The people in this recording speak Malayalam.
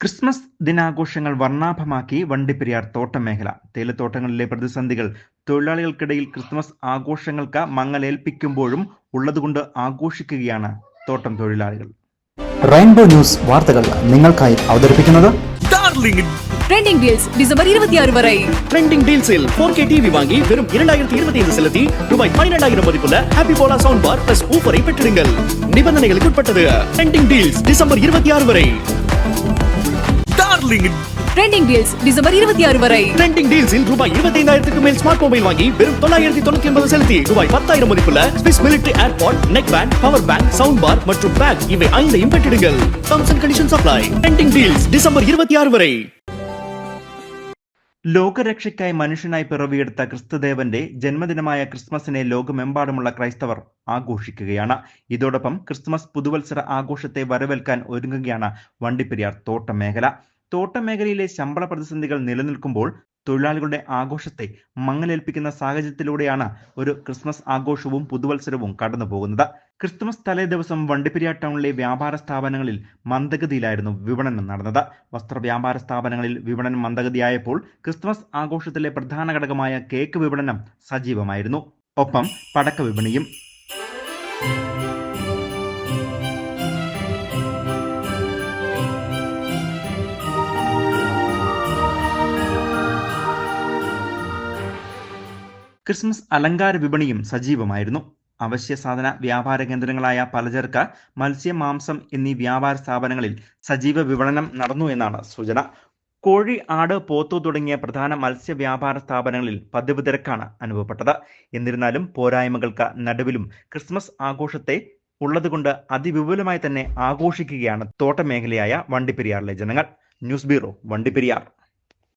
ക്രിസ്മസ് ദിനാഘോഷങ്ങൾ വർണ്ണാഭമാക്കി വണ്ടിപ്പെരിയാർ തോട്ടം മേഖല തേയിലത്തോട്ടങ്ങളിലെ പ്രതിസന്ധികൾ തൊഴിലാളികൾക്കിടയിൽ ക്രിസ്മസ് ആഘോഷങ്ങൾക്ക് മങ്ങലേൽപ്പിക്കുമ്പോഴും ഉള്ളതുകൊണ്ട് ആഘോഷിക്കുകയാണ് തോട്ടം തൊഴിലാളികൾ റെയിൻബോ ന്യൂസ് വാർത്തകൾ നിങ്ങൾക്കായി അവതരിപ്പിക്കുന്നത് டார்லிங் ട്രെൻഡിംഗ് ഡീൽസ് ഡിസംബർ ഇരുപത്തിയാറ് വരെ ட்ரெண்டிங் டீல்ஸில் ஃபோர் கே டிவி வாங்கி வெறும் இரண்டாயிரத்தி இருபத்தி ஐந்து செலுத்தி ரூபாய் பன்னிரெண்டாயிரம் மதிப்புள்ள ஹாப்பி போலா சவுண்ட் பார் பிளஸ் ஊஃபரை பெற்றிடுங்கள் நிபந்தனைகளுக்கு உட்பட்டது ட்ரெண்டிங் டீல்ஸ் டிசம்பர் இருபத்தி ஆறு வரை டார்லிங் ട്രെൻഡിംഗ് ഡീൽസ് ഡിസംബർ ഇരുപത്തിയാറ് വരെ ட்ரெண்டிங் டீல்ஸில் ரூபாய் இருபத்தி ஐந்தாயிரத்துக்கு மேல் ஸ்மார்ட் மொபைல் வாங்கி வெறும் தொள்ளாயிரத்தி தொண்ணூத்தி ஒன்பது செலுத்தி ரூபாய் பத்தாயிரம் மதிப்புள்ள Swiss military airpod neck band power bank sound bar மற்றும் பேக் இவை ஐந்தையும் பெற்றிடுங்கள் terms and conditions apply trending deals December இருபத்தி ஆறு வரை ലോകരക്ഷയ്ക്കായി മനുഷ്യനായി പിറവിയെടുത്ത ക്രിസ്തുദേവന്റെ ജന്മദിനമായ ക്രിസ്മസിനെ ലോകമെമ്പാടുമുള്ള ക്രൈസ്തവർ ആഘോഷിക്കുകയാണ് ഇതോടൊപ്പം ക്രിസ്മസ് പുതുവത്സര ആഘോഷത്തെ വരവേൽക്കാൻ ഒരുങ്ങുകയാണ് വണ്ടിപ്പെരിയാർ തോട്ടം മേഖല തോട്ടം മേഖലയിലെ ശമ്പള പ്രതിസന്ധികൾ നിലനിൽക്കുമ്പോൾ തൊഴിലാളികളുടെ ആഘോഷത്തെ മങ്ങലേൽപ്പിക്കുന്ന സാഹചര്യത്തിലൂടെയാണ് ഒരു ക്രിസ്മസ് ആഘോഷവും പുതുവത്സരവും കടന്നു പോകുന്നത് ക്രിസ്തുമസ് തലേ ദിവസം വണ്ടിപ്പെരിയാർ ടൗണിലെ വ്യാപാര സ്ഥാപനങ്ങളിൽ മന്ദഗതിയിലായിരുന്നു വിപണനം നടന്നത്. വസ്ത്ര വ്യാപാര സ്ഥാപനങ്ങളിൽ വിപണനം മന്ദഗതിയായപ്പോൾ ക്രിസ്തുമസ് ആഘോഷത്തിലെ പ്രധാന ഘടകമായ കേക്ക് വിപണനം സജീവമായിരുന്നു. ഒപ്പം പടക്ക വിപണിയും ക്രിസ്മസ് അലങ്കാര വിപണിയും സജീവമായിരുന്നു. അവശ്യ സാധന വ്യാപാര കേന്ദ്രങ്ങളായ പലചരക്ക് മത്സ്യ മാംസം എന്നീ വ്യാപാര സ്ഥാപനങ്ങളിൽ സജീവ വിപണനം നടന്നു എന്നാണ് സൂചന. കോഴി ആട് പോത്തു തുടങ്ങിയ പ്രധാന മത്സ്യ വ്യാപാര സ്ഥാപനങ്ങളിൽ പതിവ് തിരക്കാണ് അനുഭവപ്പെട്ടത്. എന്നിരുന്നാലും പോരായ്മകൾക്ക് നടുവിലും ക്രിസ്മസ് ആഘോഷത്തെ ഉള്ളതുകൊണ്ട് അതിവിപുലമായി തന്നെ ആഘോഷിക്കുകയാണ് തോട്ടമേഖലയായ വണ്ടിപ്പെരിയാറിലെ ജനങ്ങൾ. News bureau Vandiperiyar.